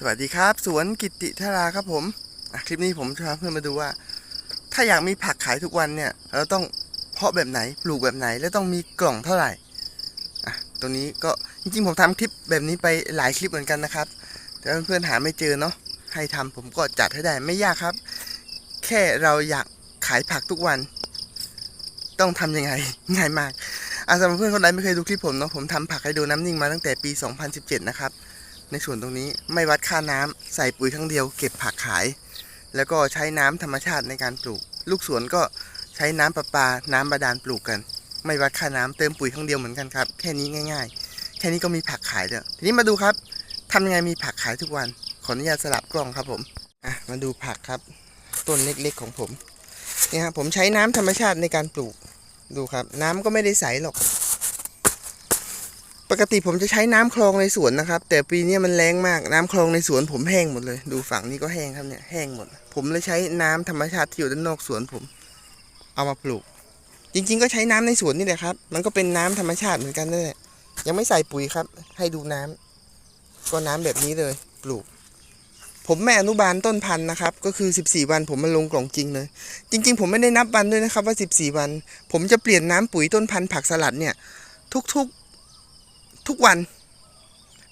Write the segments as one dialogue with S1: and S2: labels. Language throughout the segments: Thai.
S1: สวัสดีครับ สวนกิติธาราครับผมอะคลิปนี้ผมจะพาเพื่อนมาดูว่า ถ้าอยากมีผักขายทุกวันเนี่ยเราต้องเพาะแบบไหนปลูกแบบไหน และต้องมีกล่องเท่าไหร่อะตรงนี้ก็จริงๆผมทำคลิปแบบนี้ไปหลายคลิปเหมือนกันนะครับ แต่เพื่อนๆหาไม่เจอเนาะให้ทำผมก็จัดให้ได้ไม่ยากครับ แค่เราอยากขายผักทุกวัน ต้องทำยังไงง่ายมากอะสำหรับเพื่อนคนใดไม่เคยดูคลิปผมเนาะผมทำผักไฮโดรน้ำนิ่งมาตั้งแต่ปี 2017 นะครับ ในส่วนตรงนี้ไม่วัดค่าน้ำใส่ปุ๋ยครั้งเดียวเก็บผักขาย แล้วก็ใช้น้ำธรรมชาติในการปลูก ลูกสวนก็ใช้น้ำประปา น้ำบาดาลปลูกกัน ไม่วัดค่าน้ำเติมปุ๋ยครั้งเดียวเหมือนกันครับ แค่นี้ง่าย ๆ แค่นี้ก็มีผักขายแล้วทีนี้มาดูครับทำยังไงมีผักขายทุกวัน ขออนุญาตสลับกล้องครับผมอะมาดูผักครับ ต้นเล็กๆของผมเนี่ยครับผมใช้น้ำธรรมชาติในการปลูกดูครับ น้ำก็ไม่ได้ใสหรอก ปกติผมจะใช้น้ำคลองในสวนนะครับ แต่ปีนี้มันแรงมากน้ำคลองในสวนผมแห้งหมดเลย ดูฝั่งนี้ก็แห้งครับเนี่ยแห้งหมด ผมเลยใช้น้ำธรรมชาติที่อยู่ด้านนอกสวนผม เอามาปลูก จริง ๆ ก็ใช้น้ำในสวนนี่แหละครับ มันก็เป็นน้ำธรรมชาติเหมือนกันนั่นแหละยังไม่ใส่ปุ๋ยครับ ให้ดูน้ำก็น้ำแบบนี้เลย ปลูก ผมแม่อนุบาลต้นพันธุ์นะครับ ก็คือ 14 วันผมมาลงกล่องจริงเลย จริง ๆ ผมไม่ได้นับวันด้วยนะครับว่า 14 วัน ผมจะเปลี่ยนน้ำปุ๋ยต้นพันธุ์ผักสลัดเนี่ยทุกๆ ทุกวัน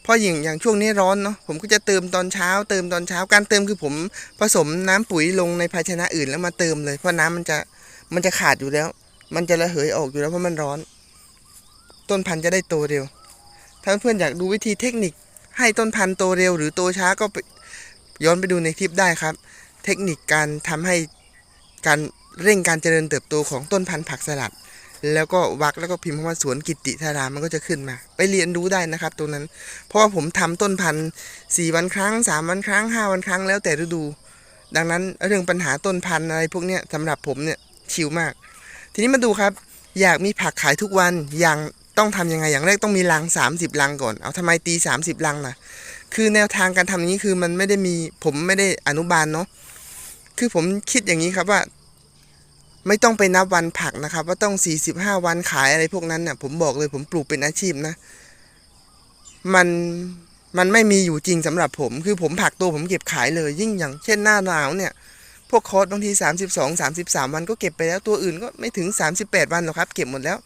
S1: เพราะอย่างอย่างช่วงนี้ร้อนเนาะผมก็จะเติมตอนเช้า เติมตอนเช้าการเติมคือผมผสมน้ำปุ๋ยลงในภาชนะอื่นแล้วมาเติมเลย เพราะน้ำมันจะมันจะขาดอยู่แล้ว มันจะระเหยออกอยู่แล้วเพราะมันร้อน ต้นพันธุ์จะได้โตเร็ว ถ้าเพื่อนอยากดูวิธีเทคนิคให้ต้นพันธุ์โตเร็ว หรือโตช้าก็ไปย้อนไปดูในคลิปได้ครับ เทคนิคการทำให้การเร่งการเจริญเติบโตของต้นพันธุ์ผักสลัด แล้วก็วักแล้วก็พิมพ์คำว่าสวนกิติธารามันก็จะขึ้นมา ไปเรียนรู้ได้นะครับตรงนั้น เพราะว่าผมทำต้นพันธุ์สี่วันครั้งสามวันครั้งห้าวันครั้งแล้วแต่ฤดู ดังนั้นเรื่องปัญหาต้นพันธุ์อะไรพวกเนี้ยสำหรับผมเนี่ยชิลมาก ทีนี้มาดูครับ อยากมีผักขายทุกวันอย่างต้องทำยังไงอย่างแรกต้องมีลัง 30 ลังก่อน เอาทำไมตี 30 ลังล่ะ คือแนวทางการทำอย่างนี้คือมันไม่ได้มีผมไม่ได้อนุบาลเนาะคือผมคิดอย่างนี้ครับว่า ไม่ต้องไปนับวันผักนะครับ ว่าต้อง 45 วันขายอะไรพวกนั้นน่ะ ผมบอกเลยผมปลูกเป็นอาชีพนะ มันมันไม่มีอยู่จริงสำหรับผม คือผมผักตัวผมเก็บขายเลย ยิ่งอย่างเช่นหน้าหนาวเนี่ย พวกคอสบางที 32 33 วันก็เก็บไปแล้วตัวอื่นก็ไม่ถึง 38 วันหรอกครับ เก็บหมดแล้ว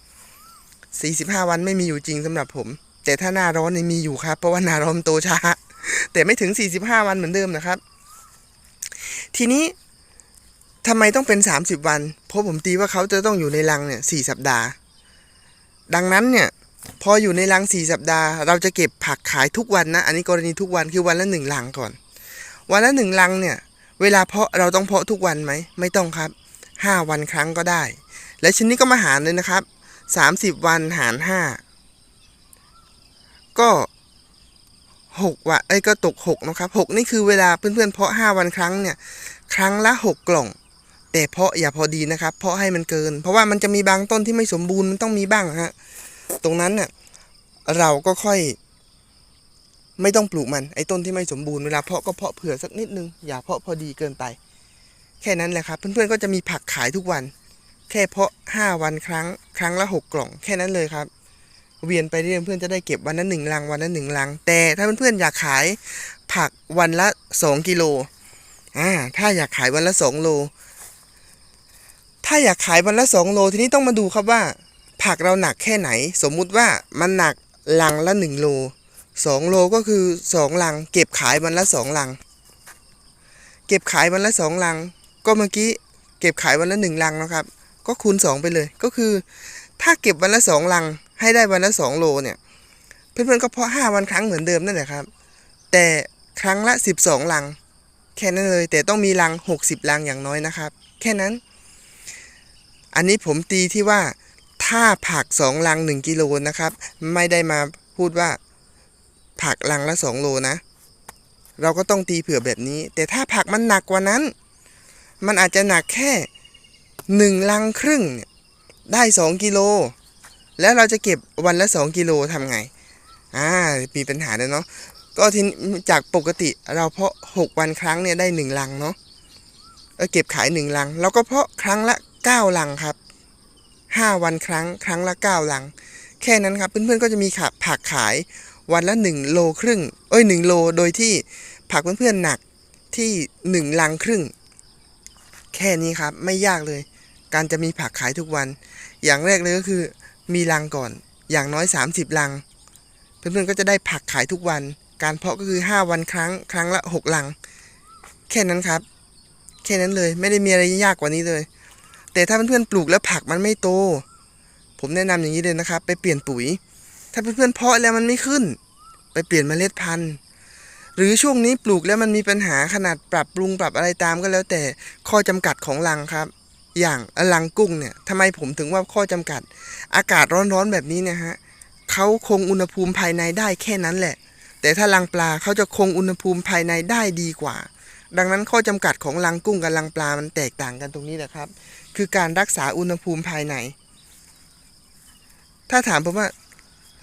S1: 45 วันไม่มีอยู่จริงสำหรับผม แต่ถ้าหน้าร้อนนี่มีอยู่ครับ เพราะว่าหน้าร้อนมันโตช้าแต่ไม่ถึง 45 วันเหมือนเดิมนะครับ ทีนี้ ทำไมต้องเป็น 30 วัน เพราะผมตีว่าเขาจะต้องอยู่ในรังเนี่ย4สัปดาห์ ดังนั้นเนี่ยพออยู่ในรัง4สัปดาห์ เราจะเก็บผักขายทุกวันนะ อันนี้กรณีทุกวันคือวันละหนึ่งลังก่อน วันละหนึ่งลังเนี่ย เวลาเพาะเราต้องเพาะทุกวันไหม ไม่ต้องครับ 5 วันครั้งก็ได้ และชิ้นนี้ก็มาหารเลยนะครับ 30 วันหาร 5 ก็6วันเอ้ยก็ตก6นะครับ6นี่คือเวลาเพื่อนๆเพาะ 5 วันครั้งเนี่ย ครั้งละ 6 กล่อง แต่เพาะอย่าพอดีนะครับ เพาะให้มันเกิน เพราะว่ามันจะมีบางต้นที่ไม่สมบูรณ์มันต้องมีบ้างฮะตรงนั้นเนี่ยเราก็ค่อย ไม่ต้องปลูกมันไอ้ต้นที่ไม่สมบูรณ์เวลาเพาะก็เพาะเผื่อสักนิดนึงอย่าเพาะพอดีเกินไป แค่นั้นแหละครับ เพื่อนๆก็จะมีผักขายทุกวัน แค่เพาะห้าวันครั้ง ครั้งละหกกล่อง แค่นั้นเลยครับ เวียนไปเรื่อยเพื่อนจะได้เก็บวันละหนึ่งลังวันละหนึ่งลัง แต่ถ้าเพื่อนๆอยากขายผักวันละสองกิโลอ่าถ้าอยากขายวันละสองโล ถ้าอยากขายวันละสองโลทีนี้ต้องมาดูครับว่า ผักเราหนักแค่ไหน สมมุติว่ามันหนักลังละหนึ่งโลสองโลก็คือสองลัง เก็บขายวันละสองลัง เก็บขายวันละสองลัง ก็เมื่อกี้เก็บขายวันละหนึ่งลังนะครับ ก็คูณสองไปเลย ก็คือ ถ้าเก็บวันละสองลัง ให้ได้วันละสองโลเนี่ย เพื่อนๆก็เพาะห้าวันครั้งเหมือนเดิมนั่นแหละครับ แต่ครั้งละสิบสองลัง แค่นั้นเลย แต่ต้องมีลังหกสิบลังอย่างน้อยนะครับ แค่นั้น อันนี้ผมตีที่ว่าถ้าผักสองลังหนึ่งกิโลนะครับ ไม่ได้มาพูดว่าผักลังละสองโลนะ เราก็ต้องตีเผื่อแบบนี้ แต่ถ้าผักมันหนักกว่านั้น มันอาจจะหนักแค่หนึ่งลังครึ่งได้สองกิโล แล้วเราจะเก็บวันละสองกิโลทำไงอ่ามีปัญหาเลยเนาะก็ทีจากปกติเราเพาะหกวันครั้งเนี่ยได้หนึ่งลังเนาะเเก็บขายหนึ่งลัง เราก็เพาะครั้งละ เก้าลังครับห้าวันครั้งครั้งละเก้าลัง แค่นั้นครับเพื่อนๆก็จะมีขาผักขายวันละหนึ่งโลครึ่ง เอ้ยหนึ่งโลโดยที่ผักเพื่อนๆหนักที่หนึ่งลังครึ่ง แค่นี้ครับไม่ยากเลย การจะมีผักขายทุกวัน อย่างแรกเลยก็คือ มีลังก่อน อย่างน้อย 30 ลัง เพื่อนๆก็จะได้ผักขายทุกวัน การเพาะก็คือ 5 วันครั้ง ครั้งละ 6 ลัง แค่นั้นครับ แค่นั้นเลยไม่ได้มีอะไรยากกว่านี้เลย แต่ถ้าเพื่อนๆปลูกแล้วผักมันไม่โต ผมแนะนำอย่างนี้เลยนะครับ ไปเปลี่ยนปุ๋ย ถ้าเพื่อนๆเพาะแล้วมันไม่ขึ้น ไปเปลี่ยนเมล็ดพันธุ์ หรือช่วงนี้ปลูกแล้วมันมีปัญหาขนาดปรับปรุงปรับอะไรตามก็แล้ว แต่ข้อจำกัดของรังครับ อย่างรังกุ้งเนี่ยทำไมผมถึงว่าข้อจำกัด อากาศร้อนๆแบบนี้เนะฮะเขาคงอุณหภูมิภายในได้แค่นั้นแหละ แต่ถ้ารังปลาเขาจะคงอุณหภูมิภายในได้ดีกว่า ดังนั้นข้อจำกัดของรังกุ้งกับรังปลามันแตกต่างกันตรงนี้แหละครับ คือการรักษาอุณหภูมิภายใน ถ้าถามผมว่า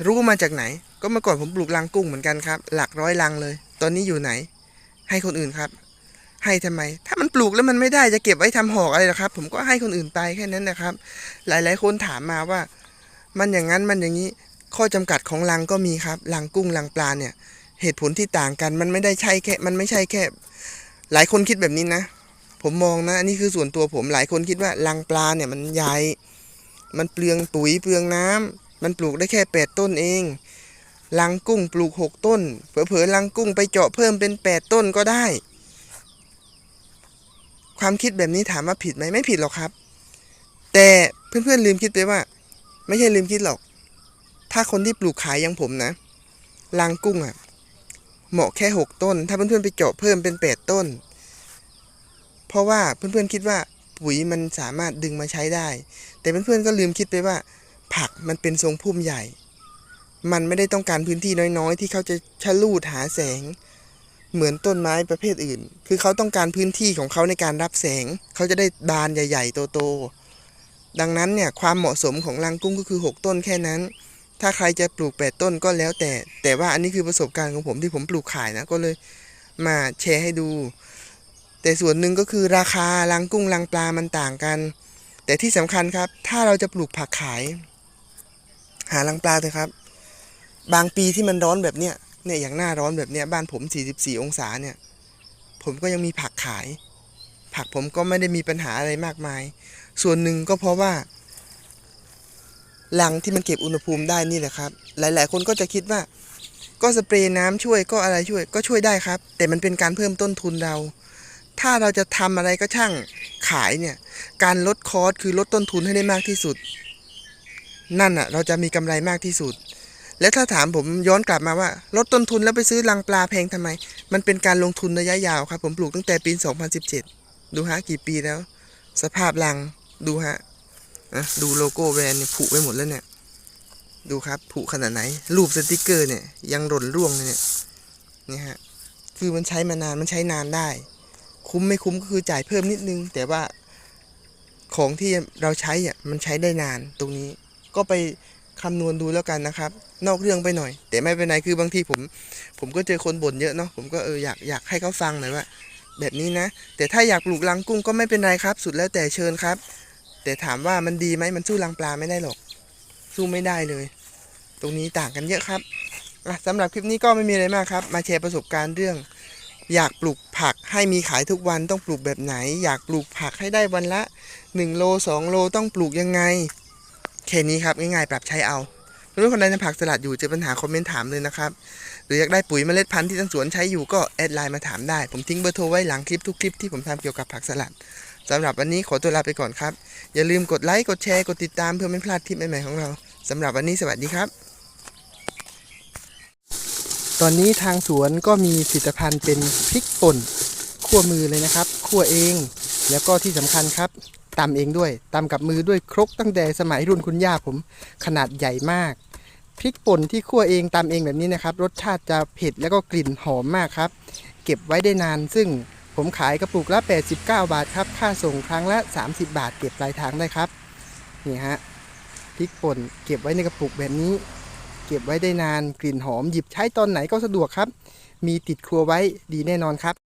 S1: รู้มาจากไหน ก็เมื่อก่อนผมปลูกรังกุ้งเหมือนกันครับ หลักร้อยรังเลย ตอนนี้อยู่ไหน ให้คนอื่นครับ ให้ทำไม ถ้ามันปลูกแล้วมันไม่ได้จะเก็บไว้ทำหอกอะไรหรอครับ ผมก็ให้คนอื่นไปแค่นั้นนะครับ หลายๆคนถามมาว่า มันอย่างนั้นมันอย่างนี้ ข้อจำกัดของรังก็มีครับรังกุ้งรังปลาเนี่ย เหตุผลที่ต่างกันมันไม่ได้ใช่แค่ มันไม่ใช่แค่ หลายคนคิดแบบนี้นะ ผมมองนะอันนี้คือส่วนตัวผมหลายคนคิดว่ารังปลาเนี่ยมันใหญ่ มันเปลืองปุ๋ยเปลืองน้ำมันปลูกได้แค่แปดต้นเองรังกุ้งปลูกหกต้น เผลอๆรังกุ้งไปเจาะเพิ่มเป็นแปดต้นก็ได้ ความคิดแบบนี้ถามว่าผิดไหมไม่ผิดหรอกครับ แต่เพื่อนๆลืมคิดไปว่า ไม่ใช่ลืมคิดหรอก ถ้าคนที่ปลูกขายอย่างผมนะรังกุ้งอะ่ะ เหมาะแค่หกต้น ถ้าเพื่อนๆไปเจาะเพิ่มเป็นแปดต้น เพราะว่าเพื่อนๆคิดว่าปุ๋ยมันสามารถดึงมาใช้ได้ แต่เพื่อนๆก็ลืมคิดไปว่า ผักมันเป็นทรงพุ่มใหญ่ มันไม่ได้ต้องการพื้นที่น้อยๆ ที่เขาจะชะลูดหาแสง เหมือนต้นไม้ประเภทอื่น คือเขาต้องการพื้นที่ของเขาในการรับแสง เขาจะได้บานใหญ่ ๆ โตๆดังนั้นเนี่ยความเหมาะสมของรังกุ้งก็คือ 6 ต้นแค่นั้น ถ้าใครจะปลูก 8 ต้นก็แล้วแต่ แต่ว่าอันนี้คือประสบการณ์ของผมที่ผมปลูกขายนะก็เลยมาแชร์ให้ดู แต่ส่วนหนึ่งก็คือราคารังกุ้งรังปลามันต่างกัน แต่ที่สำคัญครับ ถ้าเราจะปลูกผักขาย หารังปลาเถอะครับ บางปีที่มันร้อนแบบเนี้ยเนี่ยอย่างหน้าร้อนแบบเนี้ยบ้านผม 44 องศาเนี่ย ผมก็ยังมีผักขาย ผักผมก็ไม่ได้มีปัญหาอะไรมากมาย ส่วนหนึ่งก็เพราะว่ารังที่มันเก็บอุณหภูมิได้นี่แหละครับ หลาย ๆ คนก็จะคิดว่า ก็สเปรย์น้ำช่วยก็อะไรช่วย ก็ช่วยได้ครับ แต่มันเป็นการเพิ่มต้นทุนเรา ถ้าเราจะทำอะไรก็ช่างขายเนี่ย การลดคอสคือลดต้นทุนให้ได้มากที่สุด นั่นอะ เราจะมีกำไรมากที่สุด และถ้าถามผมย้อนกลับมาว่า ลดต้นทุนแล้วไปซื้อรังปลาแพงทำไม มันเป็นการลงทุนระยะยาวครับ ผมปลูกตั้งแต่ปี 2017 ดูฮะกี่ปีแล้ว สภาพรังดูฮะนะดูโลโก้แบรนด์เนี่ยผุไปหมดแล้วเนี่ย ดูครับผุขนาดไหน รูปสติกเกอร์เนี่ย ยังหล่นร่วงเลยเนี่ยนี่ฮะคือมันใช้มานานมันใช้นานได้ คุ้มไม่คุ้มก็คือจ่ายเพิ่มนิดนึง แต่ว่าของที่เราใช้อะมันใช้ได้นานตรงนี้ก็ไปคำนวณดูแล้วกันนะครับ นอกเรื่องไปหน่อย แต่ไม่เป็นไรคือบางทีผม ผมก็เจอคนบ่นเยอะเนาะผมก็เอออยากอยากให้เขาฟังหน่อยว่า แบบนี้นะ แต่ถ้าอยากปลูกรังกุ้งก็ไม่เป็นไรครับ สุดแล้วแต่เชิญครับ แต่ถามว่ามันดีไหมมันสู้รังปลาไม่ได้หรอก สู้ไม่ได้เลย ตรงนี้ต่างกันเยอะครับสำหรับคลิปนี้ก็ไม่มีอะไรมากครับ มาแชร์ประสบการณ์เรื่อง อยากปลูกผักให้มีขายทุกวันต้องปลูกแบบไหน อยากปลูกผักให้ได้วันละ 1 โล 2 โลต้องปลูกยังไงแค่นี้ครับง่ายๆปรับใช้เอารู้คนใดทำผักสลัดอยู่เจอปัญหาคอมเมนต์ถามเลยนะครับ หรืออยากได้ปุ๋ยเมล็ดพันธุ์ที่ทางสวนใช้อยู่ก็แอดไลน์มาถามได้ ผมทิ้งเบอร์โทรไว้หลังคลิปทุกคลิปที่ผมทำเกี่ยวกับผักสลัดสำหรับวันนี้ขอตัวลาไปก่อนครับ อย่าลืมกดไลค์กดแชร์กดติดตามเพื่อไม่พลาดคลิปใหม่ๆของเราสำหรับวันนี้สวัสดีครับ ตอนนี้ทางสวนก็มีผลิตภัณฑ์เป็นพริกป่นคั่วมือเลยนะครับคั่วเอง แล้วก็ที่สำคัญครับตำเองด้วยตำกับมือด้วยครกตั้งแต่สมัยรุ่นคุณย่าผมขนาดใหญ่มากพริกป่นที่คั่วเองตำเองแบบนี้นะครับ รสชาติจะเผ็ดแล้วก็กลิ่นหอมมากครับ เก็บไว้ได้นาน ซึ่งผมขายกระปุกละ 89 บาทครับ ค่าส่งครั้งละ 30 บาท เก็บปลายทางได้ครับ นี่ฮะพริกป่นเก็บไว้ในกระปุกแบบนี้ เก็บไว้ได้นานกลิ่นหอมหยิบใช้ตอนไหนก็สะดวกครับ มีติดครัวไว้ดีแน่นอนครับ